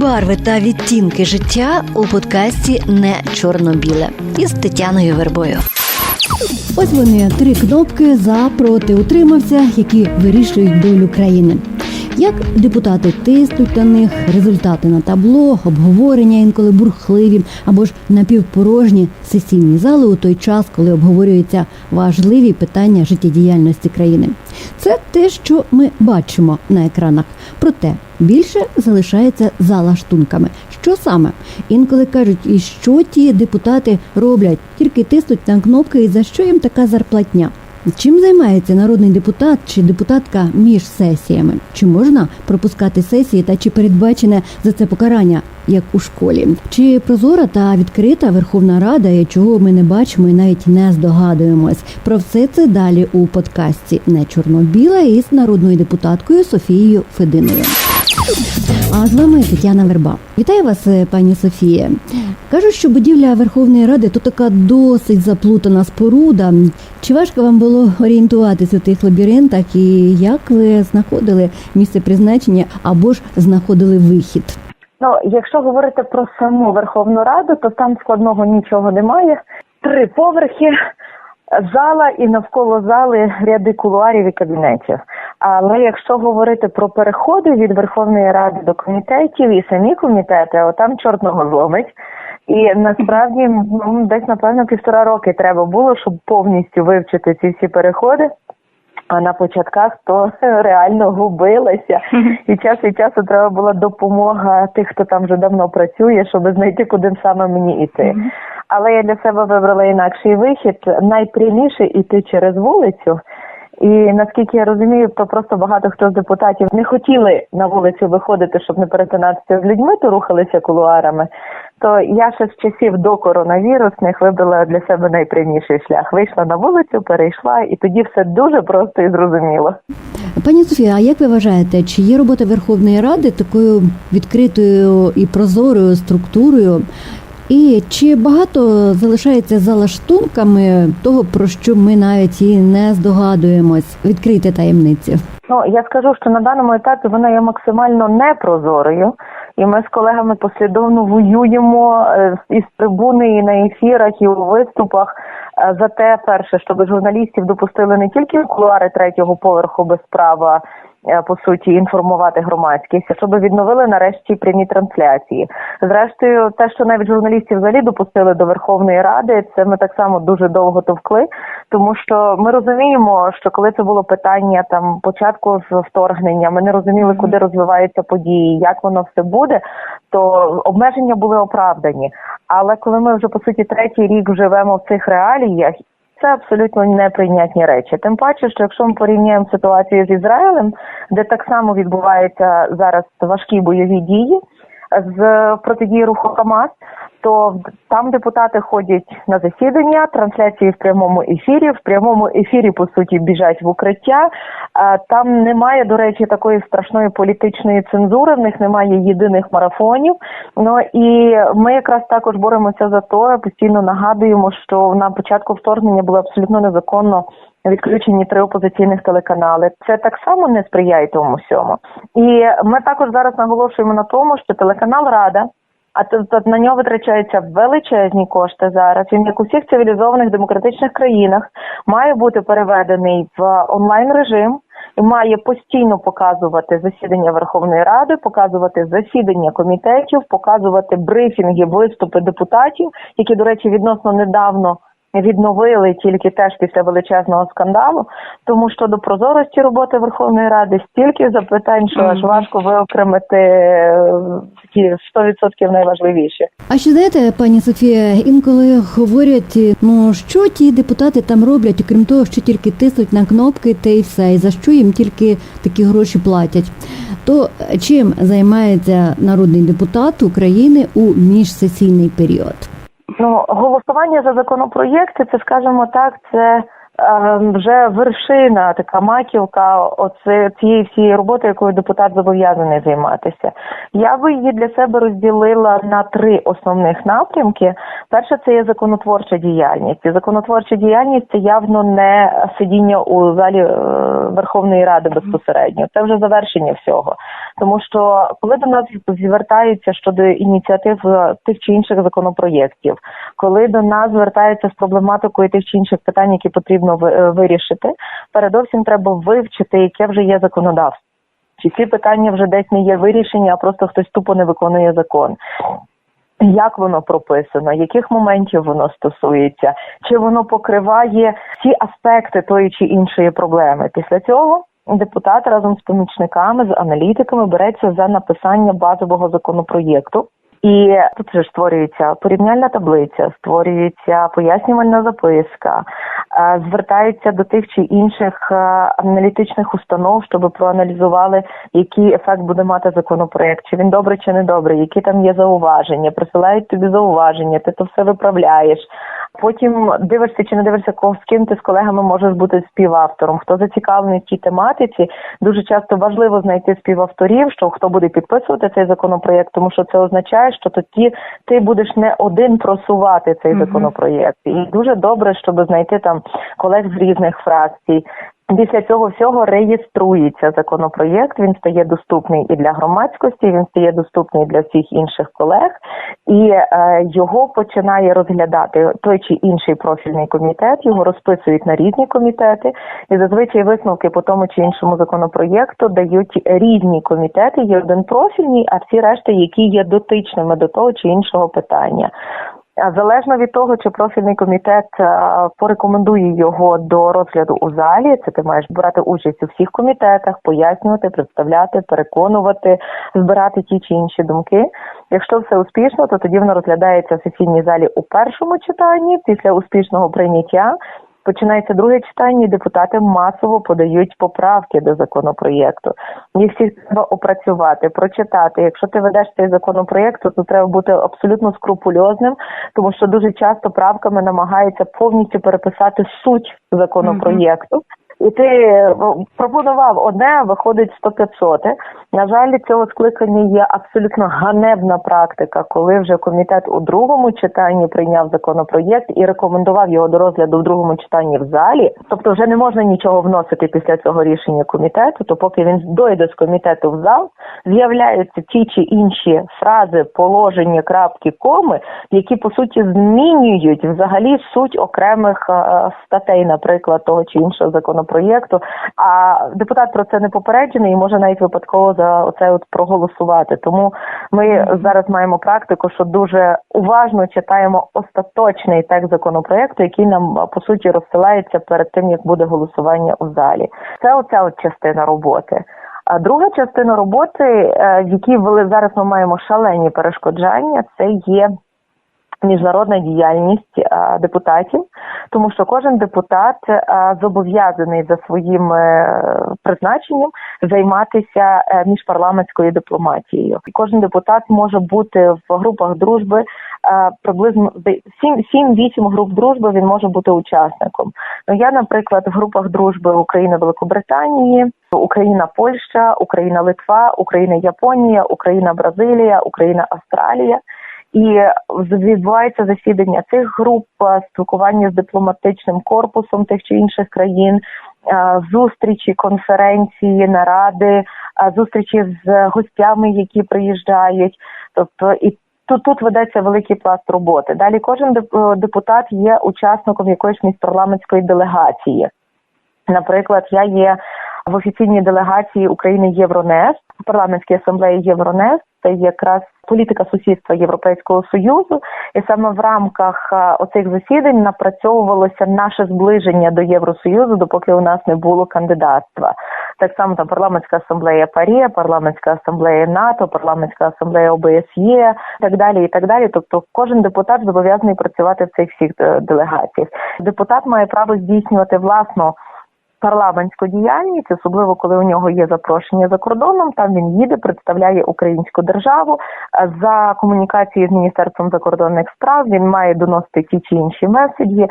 барви та відтінки життя у подкасті Не чорно-біле із Тетяною Вербою. Ось вони три кнопки за проти утримався, які вирішують долю країни. Як депутати тиснуть на них, результати на табло, обговорення інколи бурхливі або ж напівпорожні сесійні зали у той час, коли обговорюються важливі питання життєдіяльності країни. Це те, що ми бачимо на екранах. Проте більше залишається за лаштунками. Що саме? Інколи кажуть, і що ті депутати роблять, тільки тиснуть на кнопки, і за що їм така зарплатня. Чим займається народний депутат чи депутатка між сесіями? Чи можна пропускати сесії та чи передбачене за це покарання, як у школі? Чи прозора та відкрита Верховна Рада, і чого ми не бачимо і навіть не здогадуємось? Про все це далі у подкасті не чорно-біле із народною депутаткою Софією Фединою. А з вами Тетяна Верба. Вітаю вас, е, пані Софія. Кажуть, що будівля Верховної Ради то така досить заплутана споруда. Чи важко вам було орієнтуватися у тих лабіринтах і як ви знаходили місце призначення або ж знаходили вихід? Ну, якщо говорити про саму Верховну Раду, то там складного нічого немає. Три поверхи, зала і навколо зали ряди кулуарів і кабінетів. Але якщо говорити про переходи від Верховної Ради до комітетів і самі комітети, о, там чорного зломить. І насправді ну, десь напевно півтора роки треба було, щоб повністю вивчити ці всі переходи. А на початках то реально губилася, і час від часу треба була допомога тих, хто там вже давно працює, щоб знайти, куди саме мені йти. Але я для себе вибрала інакший вихід. Найпряміше йти через вулицю. І наскільки я розумію, то просто багато хто з депутатів не хотіли на вулицю виходити, щоб не перетинатися з людьми, то рухалися кулуарами. То я ще з часів до коронавірусних вибрала для себе найпряміший шлях. Вийшла на вулицю, перейшла, і тоді все дуже просто і зрозуміло. Пані Софія, а як ви вважаєте, чи є робота Верховної Ради такою відкритою і прозорою структурою? І чи багато залишається за лаштунками того, про що ми навіть і не здогадуємось? Відкрити таємниці? Ну я скажу, що на даному етапі вона є максимально непрозорою, і ми з колегами послідовно воюємо е, із трибуни і на ефірах, і у виступах е, за те, перше, щоб журналістів допустили не тільки в кулуари третього поверху без права. Е, По суті, інформувати громадськість, щоб відновили нарешті прямі трансляції. Зрештою, те, що навіть журналістів взагалі допустили до Верховної Ради, це ми так само дуже довго товкли, тому що ми розуміємо, що коли це було питання там початку з вторгнення, ми не розуміли, куди розвиваються події, як воно все буде, то обмеження були оправдані. Але коли ми вже по суті третій рік живемо в цих реаліях. Це абсолютно неприйнятні речі. Тим паче, що якщо ми порівняємо ситуацію з Ізраїлем, де так само відбуваються зараз важкі бойові дії з протидії руху Хамас, то там депутати ходять на засідання, трансляції в прямому ефірі. В прямому ефірі по суті біжать в укриття. Там немає, до речі, такої страшної політичної цензури. В них немає єдиних марафонів. Ну і ми якраз також боремося за то, постійно нагадуємо, що на початку вторгнення було абсолютно незаконно. Відключені три опозиційних телеканали. Це так само не сприяє тому всьому. І ми також зараз наголошуємо на тому, що телеканал Рада, а тут на нього витрачаються величезні кошти зараз. Він як у всіх цивілізованих демократичних країнах має бути переведений в онлайн режим. І має постійно показувати засідання Верховної Ради, показувати засідання комітетів, показувати брифінги, виступи депутатів, які, до речі, відносно недавно відновили тільки теж після величезного скандалу. Тому що до прозорості роботи Верховної Ради стільки запитань, що аж важко виокремити е, ті 100% найважливіші. А ще знаєте, пані Софія, інколи говорять, ну що ті депутати там роблять, окрім того, що тільки тиснуть на кнопки, та й все, і за що їм тільки такі гроші платять. То чим займається народний депутат України у міжсесійний період? Ну, голосування за законопроєкти, це скажімо так, це вже вершина, така маківка оце цієї всієї роботи, якою депутат зобов'язаний займатися. Я би її для себе розділила на три основних напрямки. Перше, це є законотворча діяльність. І законотворча діяльність це явно не сидіння у залі е, Верховної Ради безпосередньо. Це вже завершення всього. Тому що коли до нас звертаються щодо ініціатив е, тих чи інших законопроєктів, коли до нас звертаються з проблематикою тих чи інших питань, які потрібно ви- е, вирішити, передовсім треба вивчити, яке вже є законодавство. Чи ці питання вже десь не є вирішені, а просто хтось тупо не виконує закон. Як воно прописано, яких моментів воно стосується, чи воно покриває всі аспекти тої чи іншої проблеми? Після цього депутат разом з помічниками, з аналітиками береться за написання базового законопроєкту. І тут же створюється порівняльна таблиця, створюється пояснювальна записка, звертається звертаються до тих чи інших е, аналітичних установ, щоб проаналізували, який ефект буде мати законопроект, чи він добрий чи не добрий, які там є зауваження, присилають тобі зауваження, ти то все виправляєш. Потім дивишся чи не дивишся, кого з ким ти з колегами можеш бути співавтором. Хто зацікавлений в цій тематиці, дуже часто важливо знайти співавторів, що хто буде підписувати цей законопроєкт, тому що це означає, що тоді ти будеш не один просувати цей законопроєкт. І дуже добре, щоб знайти там колег з різних фракцій. Після цього всього реєструється законопроєкт. Він стає доступний і для громадськості, він стає доступний для всіх інших колег, і е, його починає розглядати той чи інший профільний комітет. Його розписують на різні комітети, і зазвичай висновки по тому чи іншому законопроєкту дають різні комітети. Є один профільний, а всі решти, які є дотичними до того чи іншого питання. А Залежно від того, чи профільний комітет е, порекомендує його до розгляду у залі, це ти маєш брати участь у всіх комітетах, пояснювати, представляти, переконувати, збирати ті чи інші думки. Якщо все успішно, то тоді воно розглядається в сесійній залі у першому читанні. Після успішного прийняття починається друге читання, і депутати масово подають поправки до законопроєкту. Їх всіх треба опрацювати, прочитати. Якщо ти ведеш цей законопроєкт, то треба бути абсолютно скрупульозним, тому що дуже часто правками намагаються повністю переписати суть законопроєкту. І ти е, пропонував одне, виходить 100-500. На жаль, цього скликання є абсолютно ганебна практика, коли вже комітет у другому читанні прийняв законопроєкт і рекомендував його до розгляду в другому читанні в залі. Тобто, вже не можна нічого вносити після цього рішення комітету. То поки він дойде з комітету в зал, з'являються ті чи інші фрази, положення, крапки, коми, які по суті змінюють взагалі суть окремих е, статей, наприклад, того чи іншого законопроєкту. А депутат про це не попереджений і може навіть випадково за оце от проголосувати. Тому ми зараз маємо практику, що дуже уважно читаємо остаточний текст законопроекту, який нам по суті розсилається перед тим, як буде голосування у залі. Це оця от частина роботи. А друга частина роботи, е, в якій зараз ми маємо шалені перешкоджання, це є міжнародна діяльність е, депутатів, тому що кожен депутат е, зобов'язаний за своїм е, призначенням займатися міжпарламентською дипломатією. Кожен депутат може бути в групах дружби приблизно 7-8 груп дружби. Він може бути учасником. Ну я, наприклад, в групах дружби Україна Великобританії, Україна Польща, Україна Литва, Україна Японія, Україна Бразилія, Україна Австралія. І відбувається засідання цих груп, е, спілкування з дипломатичним корпусом тих чи інших країн, е, зустрічі, конференції, наради, е, зустрічі з гостями, які приїжджають. Тобто і тут, тут ведеться великий пласт роботи. Далі кожен деп- депутат є учасником якоїсь міжпарламентської делегації. Наприклад, я є в офіційній делегації України Євронест, парламентській асамблеї Євронест. Це якраз політика сусідства Європейського союзу, і саме в рамках оцих засідань напрацьовувалося наше зближення до Євросоюзу, допоки у нас не було кандидатства. Так само там парламентська асамблея ПАРЄ, парламентська асамблея НАТО, парламентська асамблея ОБСЄ, так далі, і так далі. Тобто, кожен депутат зобов'язаний працювати в цих всіх е, делегаціях. Депутат має право здійснювати власну парламентську діяльність, особливо коли у нього є запрошення за кордоном. Там він їде, представляє українську державу за комунікацією з міністерством закордонних справ. Він має доносити ті чи інші меседжі,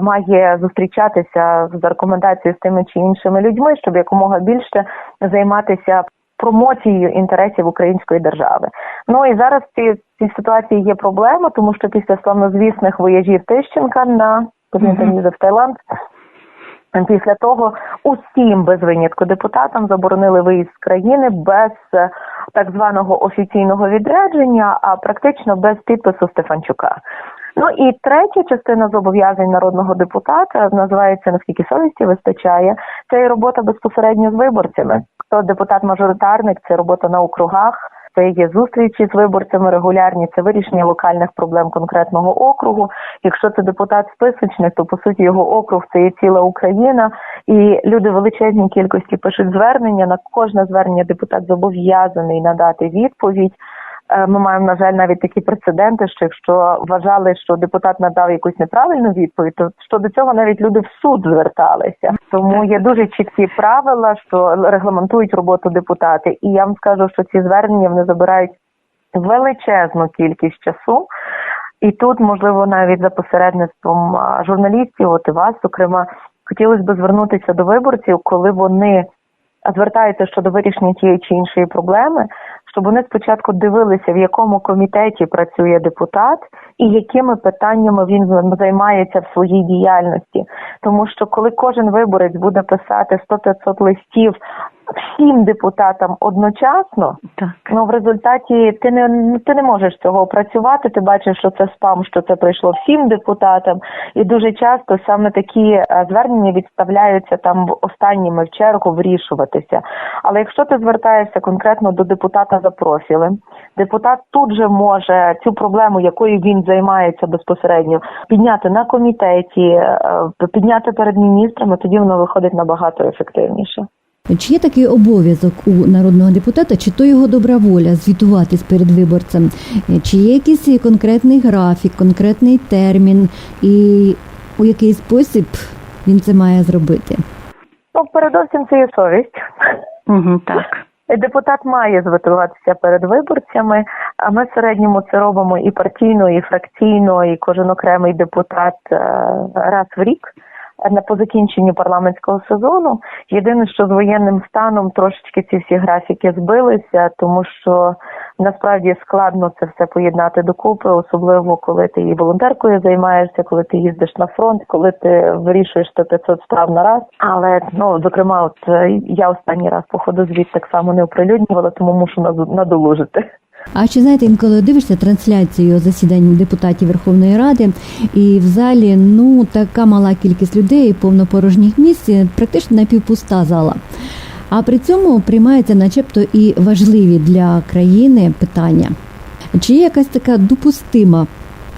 має зустрічатися з рекомендацією з тими чи іншими людьми, щоб якомога більше займатися промоцією інтересів української держави. Ну і зараз в цій, цій ситуації є проблема, тому що після славнозвісних вояжів Тищенка на mm в Таїланд. Після того усім без винятку депутатам заборонили виїзд з країни без е, так званого офіційного відрядження, а практично без підпису Стефанчука. Ну і третя частина зобов'язань народного депутата називається наскільки совісті вистачає. Це і робота безпосередньо з виборцями. Хто депутат-мажоритарник, це робота на округах. Це є зустрічі з виборцями регулярні, це вирішення локальних проблем конкретного округу. Якщо це депутат списочник, то по суті його округ це є ціла Україна, і люди величезній кількості пишуть звернення. На кожне звернення депутат зобов'язаний надати відповідь. Е, Ми маємо, на жаль, навіть такі прецеденти, що якщо вважали, що депутат надав якусь неправильну відповідь, то щодо цього навіть люди в суд зверталися. Тому є дуже чіткі правила, що регламентують роботу депутати. І я вам скажу, що ці звернення вони забирають величезну кількість часу. І тут, можливо, навіть за посередництвом журналістів, от і вас, зокрема, хотілося б звернутися до виборців, коли вони звертаються щодо вирішення тієї чи іншої проблеми, щоб вони спочатку дивилися, в якому комітеті працює депутат і якими питаннями він займається в своїй діяльності. Тому що коли кожен виборець буде писати 100-500 листів всім депутатам одночасно, Так. Ну, в результаті ти не ти не можеш цього опрацювати. Ти бачиш, що це спам, що це прийшло всім депутатам, і дуже часто саме такі е, звернення відставляються там в останніми в чергу вирішуватися. Але якщо ти звертаєшся конкретно до депутата за профілем, депутат тут же може цю проблему, якою він займається безпосередньо, підняти на комітеті, е, підняти перед міністрами. Тоді воно виходить набагато ефективніше. Чи є такий обов'язок у народного депутата, чи то його добра воля звітуватись перед виборцем? Чи є якийсь конкретний графік, конкретний термін, і у який спосіб він це має зробити? Ну, передовсім це є совість. Угу, так. Депутат має звітуватися перед виборцями. А ми в середньому це робимо і партійно, і фракційно, і кожен окремий депутат е, раз в рік. По закінченню парламентського сезону єдине, що з воєнним станом трошечки ці всі графіки збилися, тому що насправді складно це все поєднати докупи, особливо коли ти і волонтеркою займаєшся, коли ти їздиш на фронт, коли ти вирішуєш 100-500 справ на раз. Але ну зокрема, от е, я останній раз походу звіт так само не оприлюднювала, тому мушу надолужити. А чи знаєте, інколи дивишся трансляцію засідань депутатів Верховної Ради, і в залі ну така мала кількість людей, повно порожніх місць, практично напівпуста зала. А при цьому приймаються, начебто, і важливі для країни питання. Чи є якась така допустима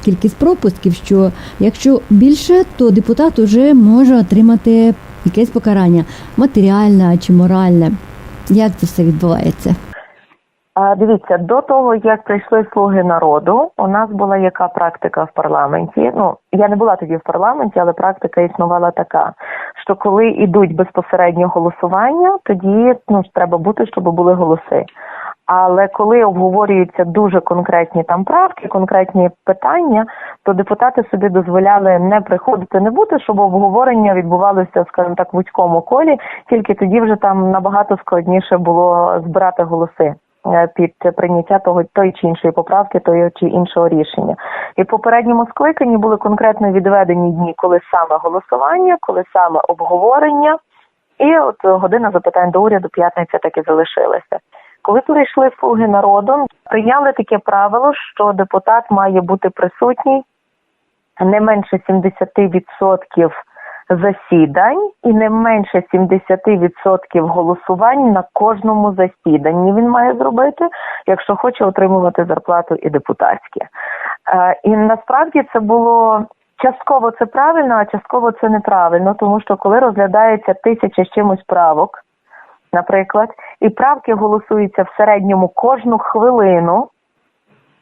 кількість пропусків, що якщо більше, то депутат уже може отримати якесь покарання матеріальне чи моральне? Як це все відбувається? Дивіться, до того як прийшли слуги народу, у нас була яка практика в парламенті. Ну я не була тоді в парламенті, але практика існувала така, що коли йдуть безпосередньо голосування, тоді ну треба бути, щоб були голоси. Але коли обговорюються дуже конкретні там правки, конкретні питання, то депутати собі дозволяли не приходити, не бути, щоб обговорення відбувалося, скажімо так, в вузькому колі. Тільки тоді вже там набагато складніше було збирати голоси під прийняття того тої чи іншої поправки, тої чи іншого рішення. І в попередньому скликанні були конкретно відведені дні, коли саме голосування, коли саме обговорення, і от година запитань до уряду п'ятниця так і залишилася. Коли перейшли слуги народу, прийняли таке правило, що депутат має бути присутній не менше 70% засідань і не менше 70% голосувань на кожному засіданні він має зробити, якщо хоче отримувати зарплату і депутатське. Е, І насправді це було частково це правильно, а частково це неправильно, тому що коли розглядається тисяча з чимось правок, наприклад, і правки голосуються в середньому кожну хвилину.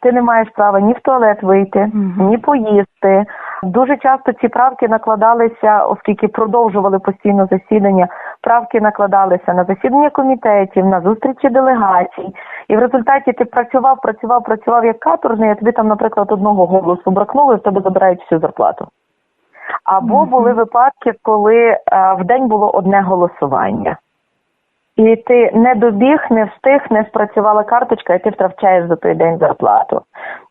Ти не маєш права ні в туалет вийти, ні поїсти, Дуже часто ці правки накладалися, оскільки продовжували постійно засідання. Правки накладалися на засідання комітетів, на зустрічі делегацій. І в результаті ти працював, працював, працював як каторжний, а тобі там, наприклад, одного голосу бракнуло, і в тебе забирають всю зарплату. Або були випадки, коли е, в день було одне голосування. І ти не добіг, не встиг, не спрацювала карточка, і ти втрачаєш за той день зарплату.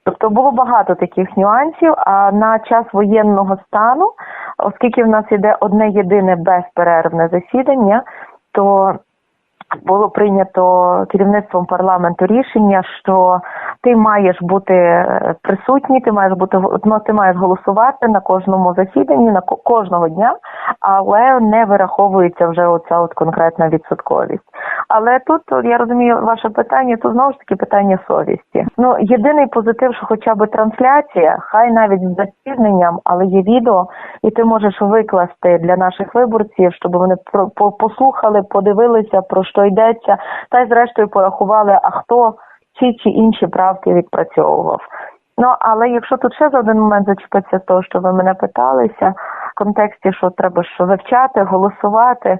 Тобто було багато таких нюансів. А на час воєнного стану, оскільки в нас іде одне єдине безперервне засідання, то було прийнято керівництвом парламенту рішення, що ти маєш бути е, присутній, ти маєш бути ну, ти маєш голосувати на кожному засіданні, на кожного дня, але не вираховується вже оця от конкретна відсотковість. Але тут я розумію ваше питання, тут знову ж таки питання совісті. Ну єдиний позитив, що хоча б трансляція, хай навіть з запізненням, але є відео, і ти можеш викласти для наших виборців, щоб вони послухали, подивилися про що йдеться, та й зрештою порахували, а хто ці чи інші правки відпрацьовував. Ну але якщо тут ще за один момент зачепитися того, що ви мене питалися, в контексті, що треба ж вивчати, голосувати.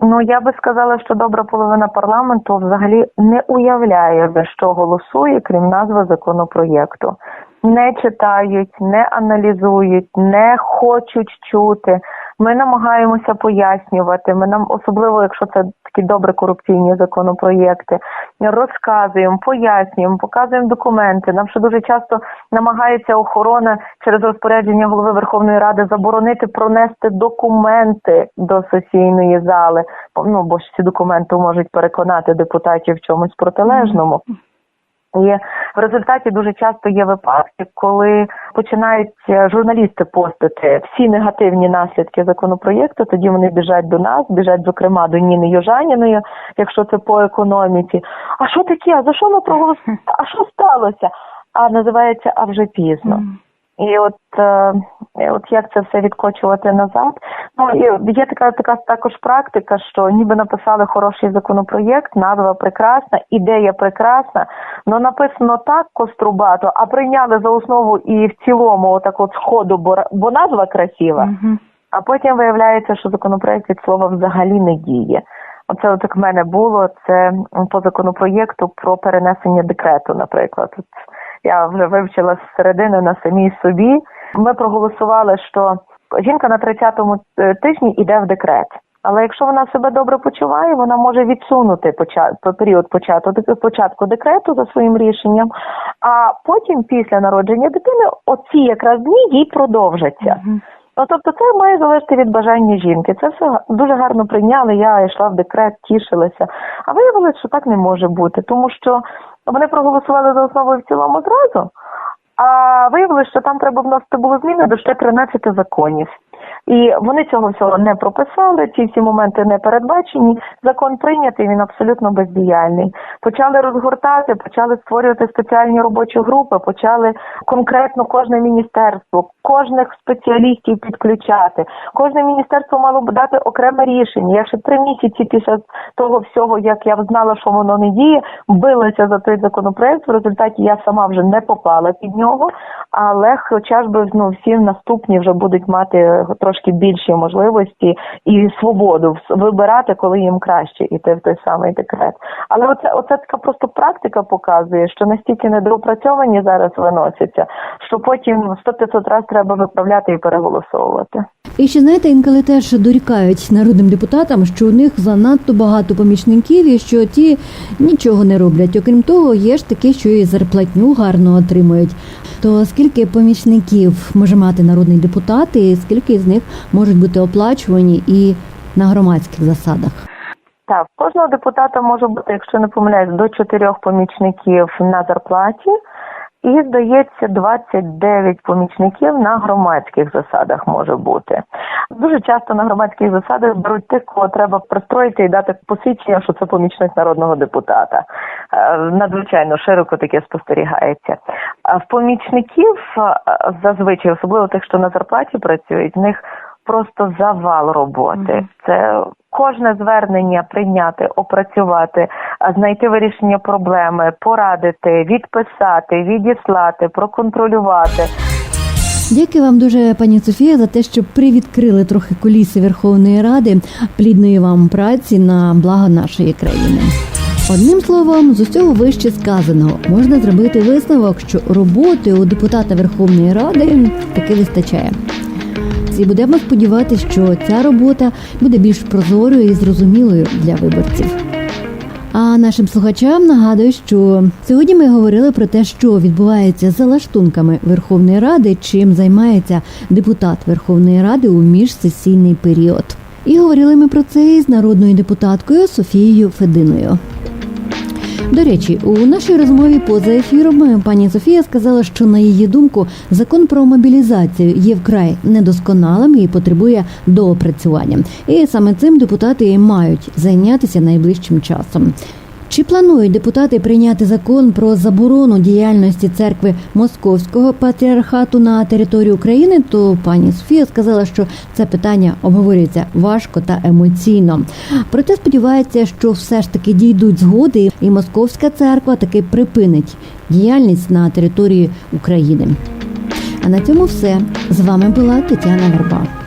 Ну я би сказала, що добра половина парламенту взагалі не уявляє за що голосує, крім назви законопроєкту. Не читають, не аналізують, не хочуть чути. Ми намагаємося пояснювати. Ми нам, особливо якщо це такі добре корупційні законопроєкти, розказуємо, пояснюємо, показуємо документи. Нам ще дуже часто намагається охорона через розпорядження голови Верховної Ради заборонити пронести документи до сесійної зали. Ну бо ж ці документи можуть переконати депутатів в чомусь протилежному. І в результаті дуже часто є випадки, коли починають е, журналісти постити всі негативні наслідки законопроєкту. Тоді вони біжать до нас, біжать зокрема до Ніни Южаніної, якщо це по економіці. А що таке? А за що ми проголосували? А що сталося? А називається а вже пізно. І от, е, от як це все відкочувати назад. Ну і є така така також практика, що ніби написали хороший законопроєкт, назва прекрасна, ідея прекрасна, але написано так кострубато, а прийняли за основу і в цілому отак от сходу, бо, бо назва красива. А потім виявляється, що законопроект від слова взагалі не діє. Оце от як в мене було, це по законопроєкту про перенесення декрету, наприклад. Я вже вивчила з середини на самій собі. Ми проголосували, що жінка на 30-му е, тижні йде в декрет. Але якщо вона себе добре почуває, вона може відсунути поча- по- період початку, початку декрету за своїм рішенням, а потім, після народження дитини, оці якраз дні їй продовжаться. Ну тобто це має залежати від бажання жінки. Це все дуже гарно прийняли. Я йшла в декрет, тішилася. А виявилось, що так не може бути, тому що вони проголосували за основу і в цілому зразу. А виявилося, що там треба вносити було зміни до ще 13 законів. І вони цього всього не прописали, ці всі моменти не передбачені. Закон прийнятий, він абсолютно бездіяльний. Почали розгортати, почали створювати спеціальні робочі групи, почали конкретно кожне міністерство, кожних спеціалістів підключати. Кожне міністерство мало б дати окреме рішення. Я ще три місяці після того всього, як я знала, що воно не діє, билася за той законопроект. В результаті я сама вже не попала під нього, але хоча би ну всі наступні вже будуть мати трошки більші можливості і свободу вибирати, коли їм краще іти в той самий декрет. Але оце, оце така просто практика показує, що настільки недоопрацьовані зараз виносяться, що потім 100-500 разів треба виправляти і переголосовувати. І ще знаєте, інколи теж дорікають народним депутатам, що у них занадто багато помічників і що ті нічого не роблять. Окрім того, є ж такі, що і зарплатню гарно отримують. То скільки помічників може мати народний депутат, і скільки з них можуть бути оплачувані і на громадських засадах? Так, кожного депутата може бути, якщо не помиляюсь, до чотирьох помічників на зарплаті. І здається, 29 помічників на громадських засадах може бути. Дуже часто на громадських засадах беруть тих, кого треба пристроїти і дати посвідчення, що це помічник народного депутата. Е, Надзвичайно широко таке спостерігається. А в помічників е, зазвичай, особливо тих, що на зарплаті працюють, в них просто завал роботи. Це кожне звернення прийняти, опрацювати, знайти вирішення проблеми, порадити, відписати, відіслати, проконтролювати. Дякую вам дуже, пані Софія, за те, що привідкрили трохи куліси Верховної Ради. Плідної вам праці на благо нашої країни. Одним словом, з усього вище сказаного можна зробити висновок, що роботи у депутата Верховної Ради таки вистачає. І будемо сподіватися, що ця робота буде більш прозорою і зрозумілою для виборців. А нашим слухачам нагадую, що сьогодні ми говорили про те, що відбувається за лаштунками Верховної Ради, чим займається депутат Верховної Ради у міжсесійний період. І говорили ми про це із народною депутаткою Софією Фединою. До речі, у нашій розмові поза ефіром пані Софія сказала, що на її думку закон про мобілізацію є вкрай недосконалим і потребує доопрацювання. І саме цим депутати і мають зайнятися найближчим часом. Чи планують депутати прийняти закон про заборону діяльності церкви Московського патріархату на території України? То пані Софія сказала, що це питання обговорюється важко та емоційно. Проте сподівається, що все ж таки дійдуть згоди, і Московська церква таки припинить діяльність на території України. А на цьому все з вами була Тетяна Верба.